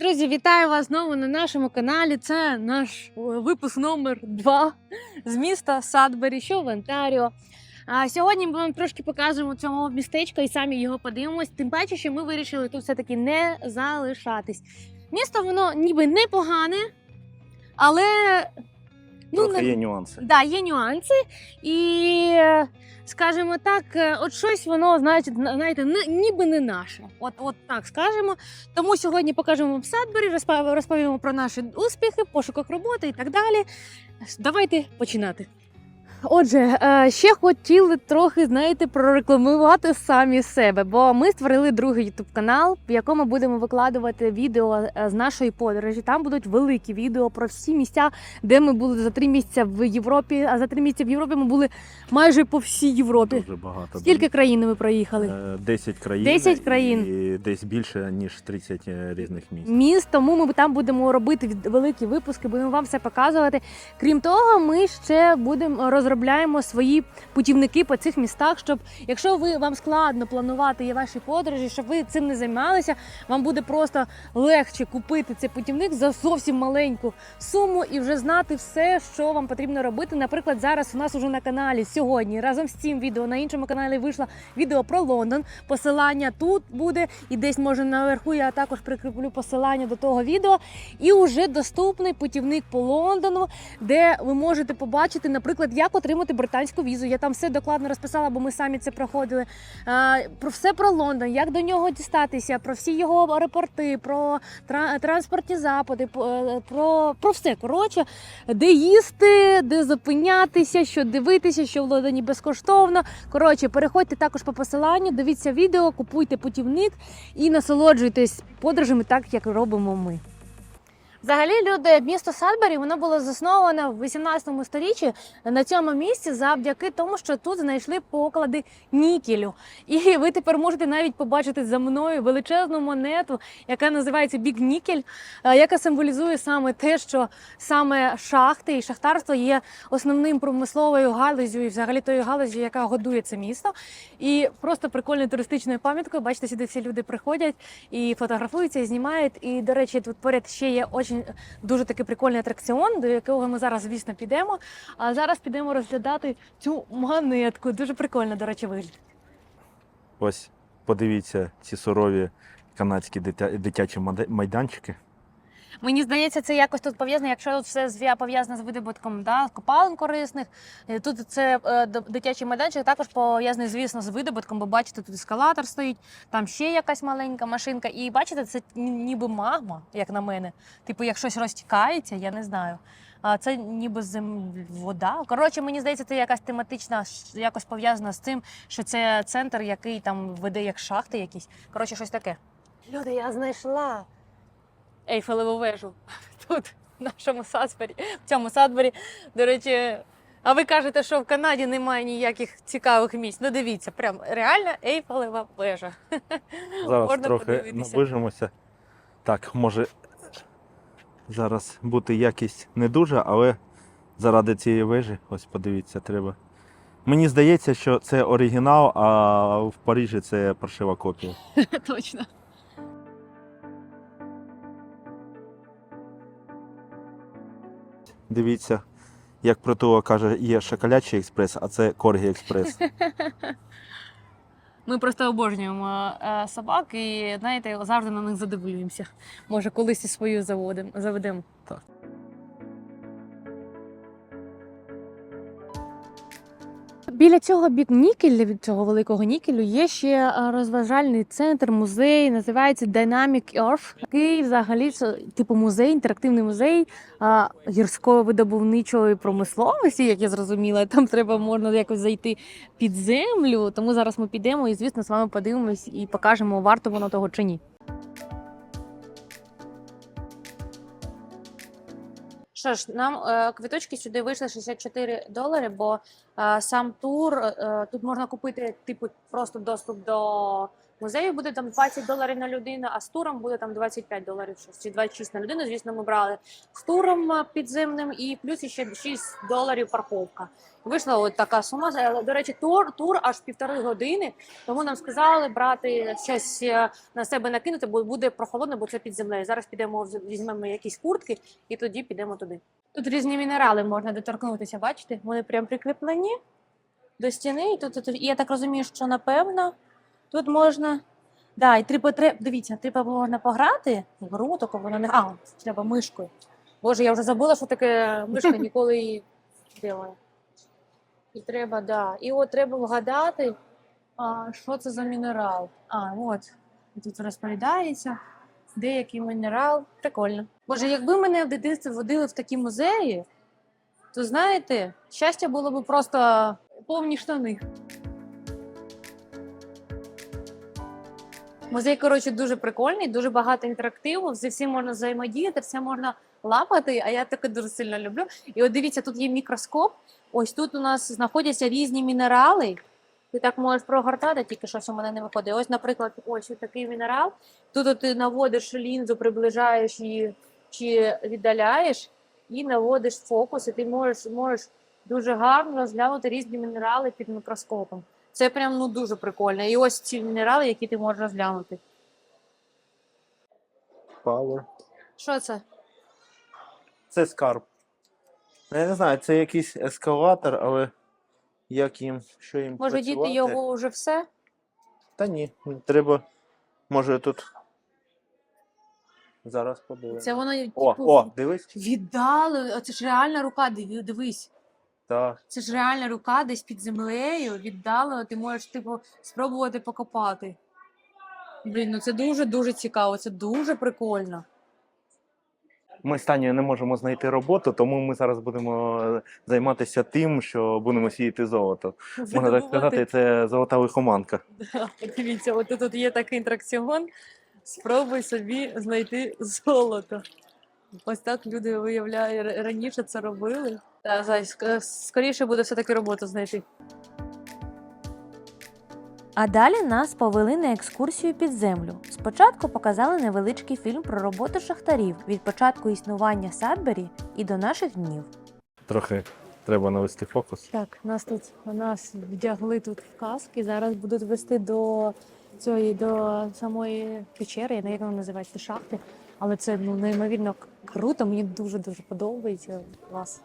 Друзі, вітаю вас знову на нашому каналі. Це наш е, випуск номер 2 з міста Садбері, що в Онтаріо. А сьогодні ми вам трошки покажемо цього містечка і самі його подивимось. Тим паче, що ми вирішили тут все-таки не залишатись. Місто воно ніби непогане, але ну, Трохи є нюанси. Да, є нюанси, і скажімо так, е, от щось воно, знаєте, знаєте, ніби не наше. От, от так скажемо. Тому сьогодні покажемо вам Садбері, розповімо про наші успіхи, пошуках роботи і так далі. Давайте починати. Отже, е, ще хотіли трохи, знаєте, прорекламувати самі себе, бо ми створили другий ютуб канал, в якому будемо викладувати відео е, з нашої подорожі. Там будуть великі відео про всі місця, де ми були за три місяця в Європі. А за три місяці в Європі ми були майже по всій Європі. Дуже багато. Скільки країн ви проїхали? Е, 10 країн. 10 країн. І десь більше, ніж 30 різних місць. міст, тому ми там будемо робити великі випуски, будемо вам все показувати. Крім того, ми ще будемо розробляємо свої путівники по цих містах, щоб якщо ви вам складно планувати є ваші подорожі, щоб ви цим не займалися, вам буде просто легше купити цей путівник за зовсім маленьку суму і вже знати все, що вам потрібно робити. Наприклад, зараз у нас уже на каналі сьогодні разом з цим відео на іншому каналі вийшло відео про Лондон. Посилання тут буде, і десь може наверху я також прикріплю посилання до того відео. І вже доступний путівник по Лондону, де ви можете побачити, наприклад, як отримати британську візу. Я там все докладно розписала, бо ми самі це проходили. Про все про Лондон, як до нього дістатися, про всі його аеропорти, про тра- транспортні запити, по- е, про, про все. Коротше, де їсти, де зупинятися, що дивитися, що в Лондоні безкоштовно. Коротше, переходьте також по посиланню, дивіться відео, купуйте путівник і насолоджуйтесь подорожами так, як робимо ми. Взагалі, люди, місто Садбері, воно було засноване в 18 сторіччі на цьому місці завдяки тому, що тут знайшли поклади нікелю. І ви тепер можете навіть побачити за мною величезну монету, яка називається Бік Нікель, яка символізує саме те, що саме шахти і шахтарство є основним промисловою галузю і взагалі тою галузю, яка годує це місто. І просто прикольною туристичною пам'яткою. Бачите, сюди всі люди приходять і фотографуються, і знімають. І, до речі, тут поряд ще є очень дуже такий прикольний атракціон, до якого ми зараз, звісно, підемо. А зараз підемо розглядати цю монетку. Дуже прикольно, до речі, вигляд. Ось подивіться ці сурові канадські дитя- дитячі майданчики. Мені здається, це якось тут пов'язано, якщо тут все пов'язано з видобутком да, копалин корисних. е, Тут це е, дитячий майданчик також пов'язаний, звісно, з видобутком, бо бачите, тут ескалатор стоїть, там ще якась маленька машинка. І бачите, це ніби магма, як на мене. Типу, як щось розтікається, я не знаю. А це ніби зем... вода. Коротше, мені здається, це якась тематична, якось пов'язана з цим, що це центр, який там веде як шахти якісь. Коротше, щось таке. Люди, я знайшла. Ейфелеву вежу тут, в нашому Садбері, в цьому Садбері. До речі, а ви кажете, що в Канаді немає ніяких цікавих місць. Ну дивіться, прям реально Ейфелева вежа. Зараз Можна трохи наближимося. Так, може зараз бути якість не дуже, але заради цієї вежі, ось подивіться, треба. Мені здається, що це оригінал, а в Парижі це паршива копія. Точно. Дивіться, як про того каже, є шоколячий експрес, а це Коргі експрес. Ми просто обожнюємо е, собак і знаєте, завжди на них задивлюємося. Може, колись і свою заводимо, заведемо. Так. Біля цього бік нікеля, від цього великого нікелю, є ще е, розважальний центр, музей, називається Dynamic Earth. Який взагалі типу музей, інтерактивний музей а, гірської видобувничої промисловості, як я зрозуміла. Там треба можна якось зайти під землю. Тому зараз ми підемо і, звісно, з вами подивимось і покажемо, варто воно того чи ні. Що ж, нам е, квиточки сюди вийшли 64 долари, бо е, сам тур е, тут можна купити, типу, просто доступ до музею буде там 20 доларів на людину, а з туром буде там 25 доларів щось, чи 26 на людину. Звісно, ми брали з туром е, підземним і плюс ще 6 доларів парковка. Вийшла от така сума. До речі, тур, тур аж півтори години. Тому нам сказали брати щось е, на себе накинути, бо буде прохолодно, бо це під землею. Зараз підемо візьмемо якісь куртки і тоді підемо туди. Тут різні мінерали можна доторкнутися, бачите? Вони прям прикріплені до стіни. І тут, тут, і я так розумію, що напевно тут можна. Да, і треба, треба, дивіться, треба можна пограти в гру, таку воно не. А, треба мишкою. Боже, я вже забула, що таке мишка ніколи її делає. І треба, да. І от треба вгадати, а, що це за мінерал. А, от. Тут розповідається, деякий мінерал. Прикольно. Боже, якби мене в дитинстві водили в такі музеї, то знаєте, щастя було б просто повні штани. Музей, коротше, дуже прикольний, дуже багато інтерактиву, зі всім можна взаємодіяти, все можна лапати, а я таке дуже сильно люблю. І от дивіться, тут є мікроскоп. Ось тут у нас знаходяться різні мінерали. Ти так можеш прогортати, тільки щось у мене не виходить. Ось, наприклад, ось такий мінерал. Тут ти наводиш лінзу, приближаєш її чи віддаляєш, і наводиш фокус, і ти можеш, можеш дуже гарно розглянути різні мінерали під мікроскопом. Це прям ну дуже прикольно. І ось ці мінерали, які ти можеш розглянути. Power. Що це? Це скарб. Ну, Я не знаю, це якийсь ескалатор, але як їм, що їм Може, працювати? діти його вже все? Та ні, треба. Може тут. Зараз подивимося. Це воно О, типу, о, дивись. віддали. Це ж реальна рука, диви- дивись. Так. Це ж реальна рука десь під землею, віддалено, ти можеш типу спробувати покопати. Блін, ну це дуже-дуже цікаво, це дуже прикольно. Ми з Танею не можемо знайти роботу, тому ми зараз будемо е, займатися тим, що будемо сіяти золото. Можна так сказати, це золота лихоманка. Да, Дивіться, от тут є такий інтеракціон. Спробуй собі знайти золото. Ось так люди виявляє раніше це робили. Та зай, скоріше буде все-таки роботу знайти. А далі нас повели на екскурсію під землю. Спочатку показали невеличкий фільм про роботу шахтарів від початку існування Садбері і до наших днів. Трохи треба навести фокус. Так, нас тут нас вдягли тут в каски. Зараз будуть вести до цієї до самої печери, я не як вона називається шахти. Але це ну неймовірно круто. Мені дуже дуже подобається вас.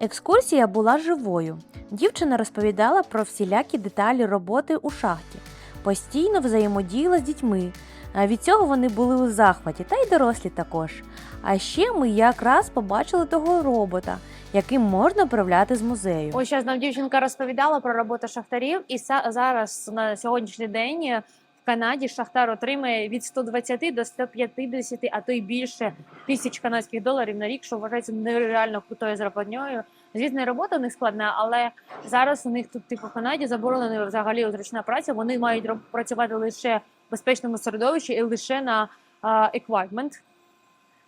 Екскурсія була живою. Дівчина розповідала про всілякі деталі роботи у шахті, постійно взаємодіяла з дітьми. Від цього вони були у захваті, та й дорослі також. А ще ми якраз побачили того робота, яким можна управляти з музею. Ось зараз нам дівчинка розповідала про роботу шахтарів, і са- зараз на сьогоднішній день Канаді шахтар отримує від 120 до 150, а то й більше тисяч канадських доларів на рік, що вважається нереально крутою зарплатньою. Звісно, робота у них складна, але зараз у них тут, типу, в Канаді заборонена взагалі зручна праця. Вони мають працювати лише в безпечному середовищі і лише на еквайпмент.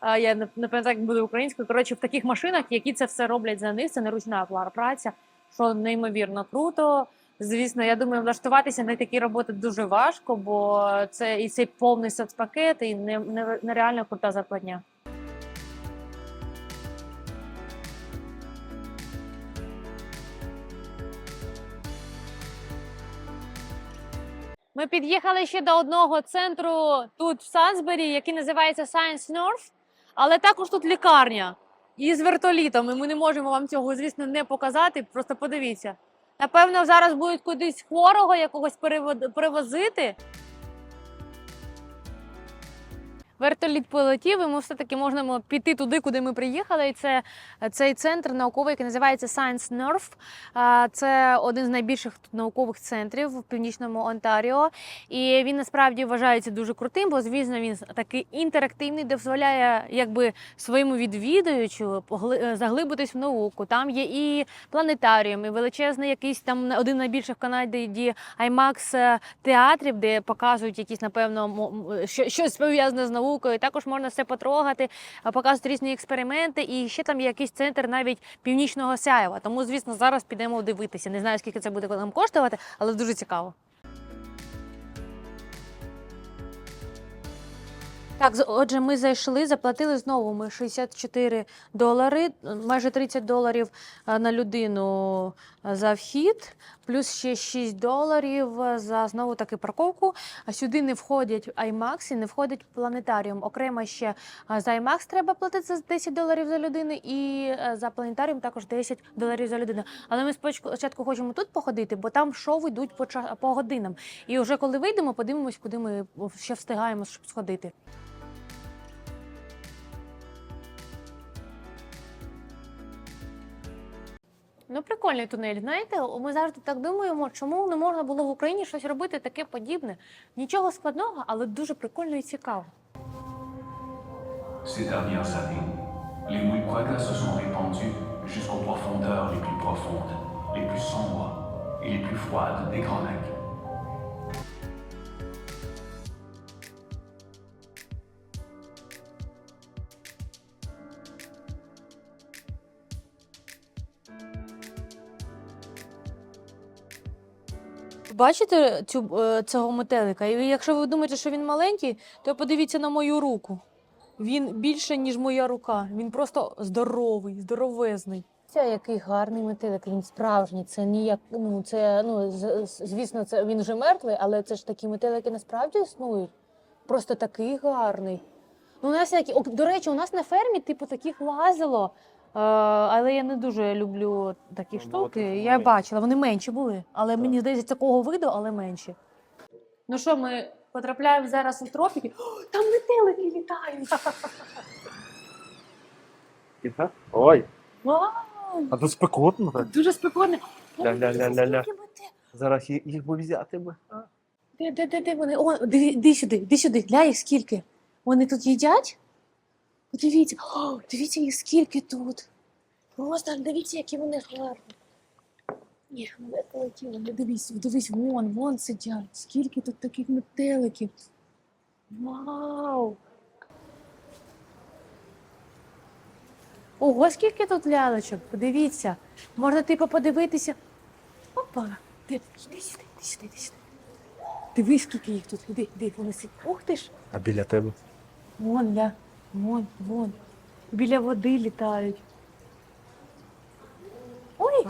Я пам'ятаю, як буде українською. Коротше, в таких машинах, які це все роблять за них, це не ручна пла- праця, що неймовірно круто. Звісно, я думаю, влаштуватися на такі роботи дуже важко, бо це і цей повний соцпакет, і не- не- нереально крута зарплатня. Ми під'їхали ще до одного центру тут в Сансбері, який називається Science North, але також тут лікарня із вертолітом. І ми не можемо вам цього, звісно, не показати. Просто подивіться. Напевно, зараз будуть кудись хворого якогось перевозити. Вертоліт полетів, і ми все-таки можемо піти туди, куди ми приїхали. І це цей центр науковий, який називається Science. А, Це один з найбільших наукових центрів в північному Онтаріо. І він насправді вважається дуже крутим, бо звісно він такий інтерактивний, дозволяє якби своєму відвідувачу е, заглибитись в науку. Там є і планетаріум, і величезний якийсь там один з найбільших в Канаді IMAX е, театрів, де показують якісь, напевно, що- щось пов'язане з наукою наукою. Також можна все потрогати, е, показують різні експерименти. І ще там є якийсь центр навіть північного сяєва. Тому, звісно, зараз підемо дивитися. Не знаю, скільки це буде нам коштувати, але дуже цікаво. Так, отже, ми зайшли, заплатили знову ми 64 долари, майже 30 доларів е, на людину е, за вхід плюс ще 6 доларів е, за знову таки парковку. А сюди не входять IMAX і не входить планетаріум. Окремо ще е, за IMAX треба платити за 10 доларів за людину, і е, за планетаріум також 10 доларів за людину. Але ми спочатку хочемо тут походити, бо там шоу йдуть по, по годинам. І вже коли вийдемо, подивимось, куди ми ще встигаємо щоб сходити. Ну, прикольний тунель. Знаєте, ми завжди так думаємо, чому не можна було в Україні щось робити таке подібне. Нічого складного, але дуже прикольно і цікаво. Ces dernières années, les Wikwagas se sont répandus jusqu'aux profondeurs les plus profondes, les plus sombres et les plus froides des Grands Lacs. Бачите цю, е, цього метелика? І якщо ви думаєте, що він маленький, то подивіться на мою руку. Він більше, ніж моя рука. Він просто здоровий, здоровезний. Це який гарний метелик, він справжній. Це ніяк, ну це ну звісно, це він вже мертвий, але це ж такі метелики насправді існують. Просто такий гарний. Ну, у нас які, до речі, у нас на фермі, типу, таких лазило. Е, але я не дуже люблю такі Ну, штуки. Я бачила, вони менші були, але Так. мені здається, такого виду, але менші. Ну що, ми потрапляємо зараз у тропіки. О, там метелики літають. Ой, Вау! а тут спекотно так. Дуже спекотно. О, Ля-ля-ля-ля-ля. скільки метеликів. Зараз їх, їх би взяти би. Де, де, де, де вони? О, диви- іди сюди, іди сюди, гля їх скільки. Вони тут їдять? Подивіться, О, дивіться їх скільки тут. Просто дивіться, які вони гарні. Ні, вони полетіли, не дивись, дивись, вон, вон сидять. Скільки тут таких метеликів. Вау! Ого, скільки тут лялечок, подивіться. Можна типу подивитися. Опа! Іди сюди, іди сюди, іди сюди. Дивись, скільки їх тут. Іди, іди, вони сидять. Ух ти ж! А біля тебе? Вон, ля, вон, вон. Біля води літають. Ой,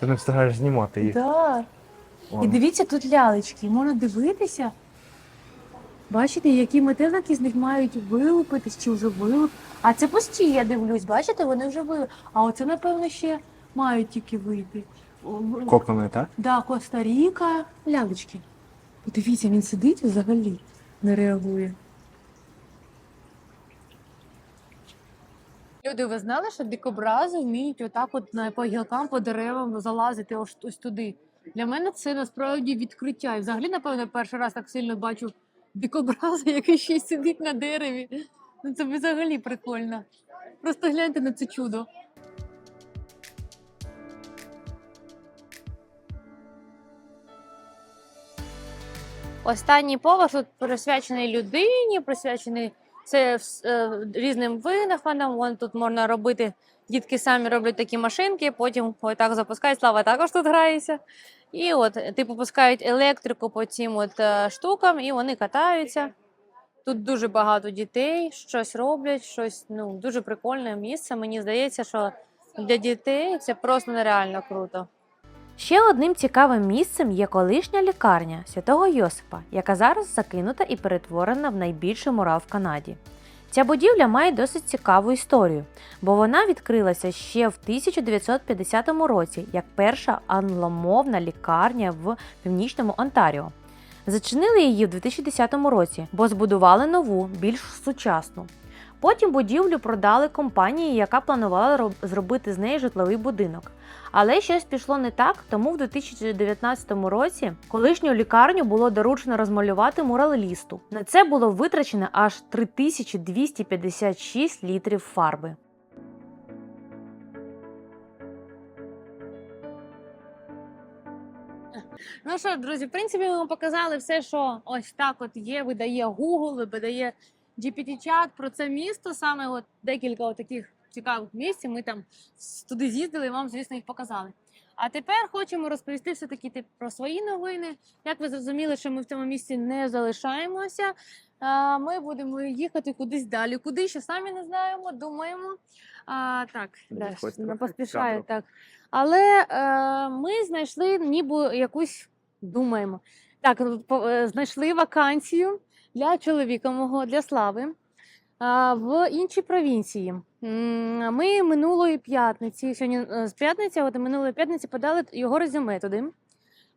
Ти не встигаєш знімати їх. да. І Вон. дивіться, тут лялечки. Можна дивитися. Бачите, які метелики з них мають вилупитись чи вже вилуп. А це пусті, я дивлюсь, бачите, вони вже вилуп. А оце, напевно, ще мають тільки вийти. О, Кокони, так? Да, Коста-Ріка, лялечки. Подивіться, він сидить і взагалі не реагує. Люди, ви знали, що дикобрази вміють отак от на по гілкам, по деревам залазити ось, ось туди. Для мене це насправді відкриття. І взагалі, напевно, перший раз так сильно бачу дикобраза, який ще й сидить на дереві. Ну це взагалі прикольно. Просто гляньте на це чудо. Останній поверх тут присвячений людині, присвячений це е, різним винаходам. Вон тут можна робити. Дітки самі роблять такі машинки, потім отак запускають. Слава також тут грається. І от типу пускають електрику по цим от е, штукам, і вони катаються. Тут дуже багато дітей, щось роблять, щось ну дуже прикольне місце. Мені здається, що для дітей це просто нереально круто. Ще одним цікавим місцем є колишня лікарня святого Йосипа, яка зараз закинута і перетворена в найбільший мурал в Канаді. Ця будівля має досить цікаву історію, бо вона відкрилася ще в 1950 році як перша англомовна лікарня в північному Онтаріо. Зачинили її в 2010 році, бо збудували нову, більш сучасну. Потім будівлю продали компанії, яка планувала зробити з неї житловий будинок. Але щось пішло не так, тому в 2019 році колишню лікарню було доручено розмалювати муралісту. На це було витрачено аж 3256 літрів фарби. Ну що, друзі, в принципі, ми вам показали все, що ось так от є, видає Google, видає GPT-чат про це місто. Саме от декілька от таких цікавих місць. Ми там туди з'їздили і вам, звісно, їх показали. А тепер хочемо розповісти все-таки про свої новини. Як ви зрозуміли, що ми в цьому місці не залишаємося. Ми будемо їхати кудись далі. Куди ще самі не знаємо, думаємо. А, так, Не да, не поспішаю, так. Але е, ми знайшли ніби якусь, думаємо. Так, по- е, знайшли вакансію для чоловіка мого, для слави. В іншій провінції. Ми минулої п'ятниці, сьогодні е, з п'ятниці, от минулої п'ятниці подали його резюме туди.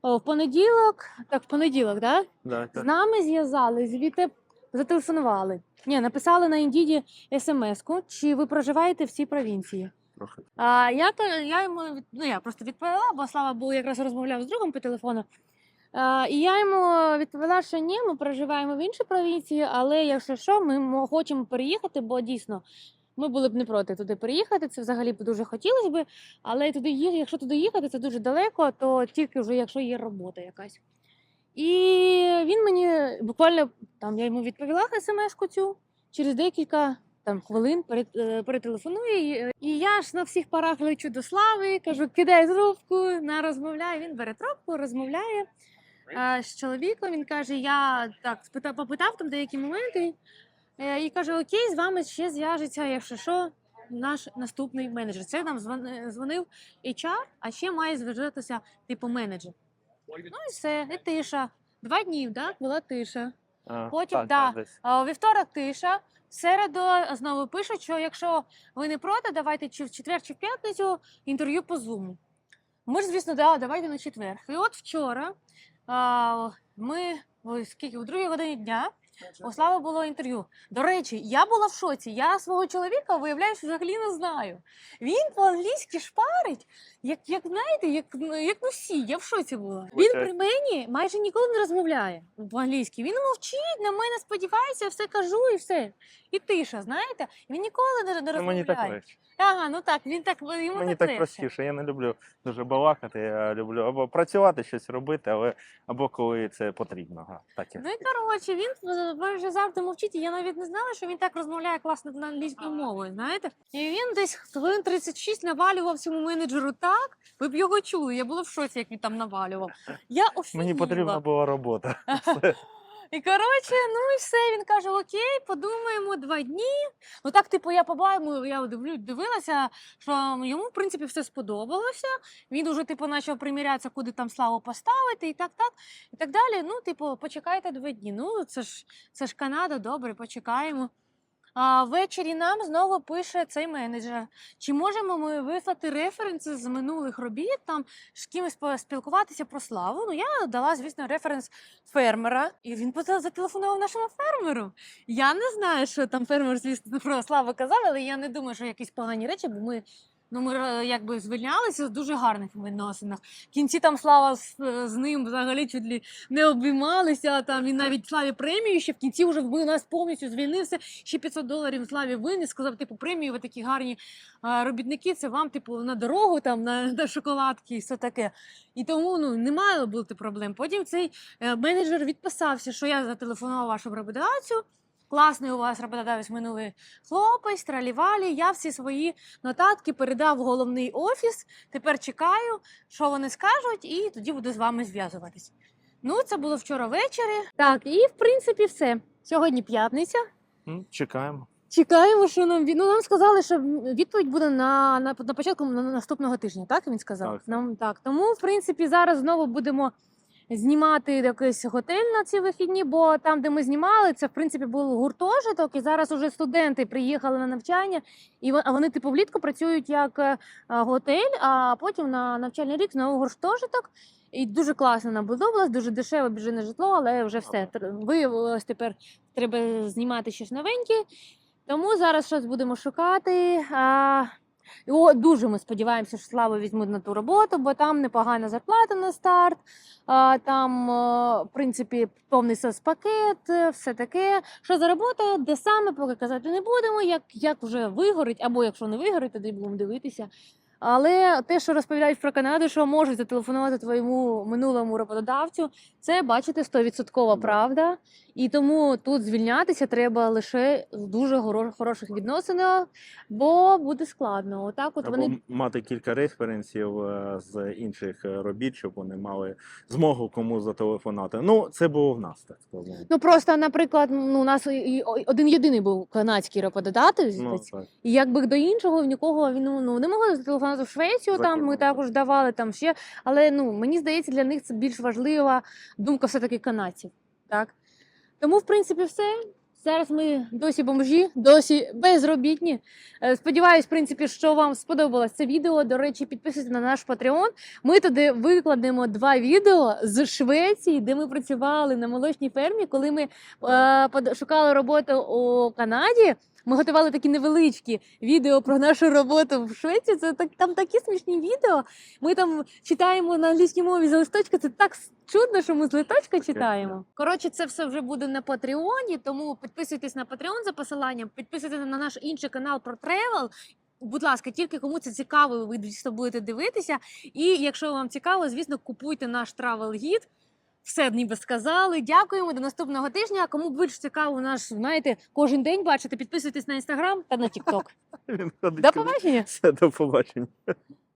В понеділок, так, в понеділок, так? Да, З нами зв'язали, звідти зателефонували. Ні, написали на індіді смс-ку, чи ви проживаєте в цій провінції. Трохи. А я, я йому ну, я просто відповіла, бо слава Богу, якраз розмовляв з другом по телефону. І я йому відповіла, що ні, ми проживаємо в іншій провінції, але якщо що, ми хочемо переїхати, бо дійсно ми були б не проти туди переїхати. Це взагалі б дуже хотілося б. Але туди якщо туди їхати, це дуже далеко, то тільки вже якщо є робота якась. І він мені буквально там я йому відповіла смс-ку цю через декілька там хвилин е, перетелефонує. І, я ж на всіх парах лечу до слави, кажу, кидай трубку, на розмовляє. Він бере трубку, розмовляє е, з чоловіком. Він каже: Я так спитав, попитав там деякі моменти. е, І каже: Окей, з вами ще зв'яжеться, якщо що, наш наступний менеджер. Це нам дзвонив HR, а ще має зв'язатися типу менеджер. Ну і все, і тиша. Два дні, так, була тиша. А, Потім, так, да. так. А вівторок тиша. В середу знову пишуть, що якщо ви не проти, давайте чи в четвер, чи в п'ятницю інтерв'ю по Zoom. Ми ж, звісно, да, давайте на четвер. І от вчора ми, ой, скільки, у другій годині дня, у Слави було інтерв'ю. До речі, я була в шоці. Я свого чоловіка, виявляюсь, взагалі не знаю. Він по-англійськи шпарить, як, як знаєте, як, ну, як всі. Я в шоці була. Він при мені майже ніколи не розмовляє по-англійськи. Він мовчить, на мене сподівається, все кажу і все. І тиша, знаєте? Він ніколи не, не Ну, мені так розмовляє. легше. Ага, ну так, він так йому Мені так так простіше. Я не люблю дуже балакати. Я люблю або працювати, щось робити, але або коли це потрібно. Ага, так я. Ну і коротше, він е, майже завжди мовчить, і я навіть не знала, що він так розмовляє класно на англійською мовою, знаєте? І він десь хвилин 36 навалював цьому менеджеру так. Ви б його чули. Я була в шоці, як він там навалював. Я офігіла. Мені потрібна була робота. І коротше, ну і все. Він каже: Окей, подумаємо два дні. Ну так, типу, я побачила, я дивилася, що йому в принципі все сподобалося. Він уже типу почав примірятися, куди там славу поставити, і так, так, і так далі. Ну, типу, почекайте два дні. Ну, це ж це ж Канада, добре, почекаємо. А ввечері нам знову пише цей менеджер. Чи можемо ми вислати референси з минулих робіт, там з кимось поспілкуватися про славу? Ну, я дала, звісно, референс фермера, і він зателефонував нашому фермеру. Я не знаю, що там фермер, звісно, про славу казав, але я не думаю, що якісь погані речі, бо ми. Ну, ми е, якби звільнялися з дуже гарних відносинах. В кінці там слава з, е, з ним взагалі чуть ли не обіймалися. Там він навіть славі премію ще в кінці вже вбив нас повністю звільнився. Ще 500 доларів славі виніс. Сказав, типу, премію, ви такі гарні а, робітники. Це вам, типу, на дорогу, там на, на шоколадки і все таке. І тому ну мало бути проблем. Потім цей е, менеджер відписався, що я зателефонував вашу роботодавцю. Класний у вас роботодавець минулий хлопець, тралівалі. Я всі свої нотатки передав в головний офіс. Тепер чекаю, що вони скажуть, і тоді буду з вами зв'язуватись. Ну, це було вчора ввечері. Так, і в принципі все. Сьогодні п'ятниця. Чекаємо. Чекаємо, що нам від... ну, нам сказали, що відповідь буде на, на, на початку на- на наступного тижня. Так він сказав. Так. Нам так. Тому, в принципі, зараз знову будемо знімати якийсь готель на ці вихідні, бо там, де ми знімали, це в принципі був гуртожиток, і зараз уже студенти приїхали на навчання, і вони типу влітку працюють як е, готель, а потім на навчальний рік знову гуртожиток. І дуже класно нам подобалось, дуже дешеве біжене житло, але вже все. Виявилось тепер треба знімати щось новеньке. Тому зараз щось будемо шукати. А, і о, дуже ми сподіваємося, що Славу візьмуть на ту роботу, бо там непогана зарплата на старт. Там, е, в принципі, повний соцпакет, е, все таке. Що за робота, де саме, поки казати не будемо. Як, як вже вигорить, або якщо не вигорить, тоді будемо дивитися. Але те, що розповідають про Канаду, що можуть зателефонувати твоєму минулому роботодавцю, це бачите 100% правда. І тому тут звільнятися треба лише в дуже хороших відносинах, бо буде складно. Отак, от Або вони мати кілька референсів е, з інших е, робіт, щоб вони мали змогу кому зателефонувати. Ну, це було в нас, так сказано. ну просто, наприклад, ну у нас один єдиний був канадський роботодавець. Ну. І якби до іншого в нікого він ну не могли зателефонувати в Швецію. Там ми також давали там ще. Але ну мені здається, для них це більш важлива думка все-таки канадців. Так тому, в принципі, все. Зараз ми досі бомжі, досі безробітні. Е, Сподіваюсь, в принципі, що вам сподобалось це відео. До речі, підписуйтесь на наш Patreon. Ми туди викладемо два відео з Швеції, де ми працювали на молочній фермі, коли ми е, шукали роботу у Канаді. Ми готували такі невеличкі відео про нашу роботу в Швеції. Це так там такі смішні відео. Ми там читаємо на англійській мові з листочка. Це так чудно, що ми з листочка читаємо. Коротше, це все вже буде на Патреоні, тому підписуйтесь на Patreon за посиланням, підписуйтесь на наш інший канал про тревел. Будь ласка, тільки кому це цікаво, ви дійсно будете дивитися. І якщо вам цікаво, звісно, купуйте наш travel гід. Все ніби сказали. Дякуємо до наступного тижня. Кому більш цікаво наш, знаєте, кожен день бачити, підписуйтесь на інстаграм та на Тікток. До побачення! Все, до побачення.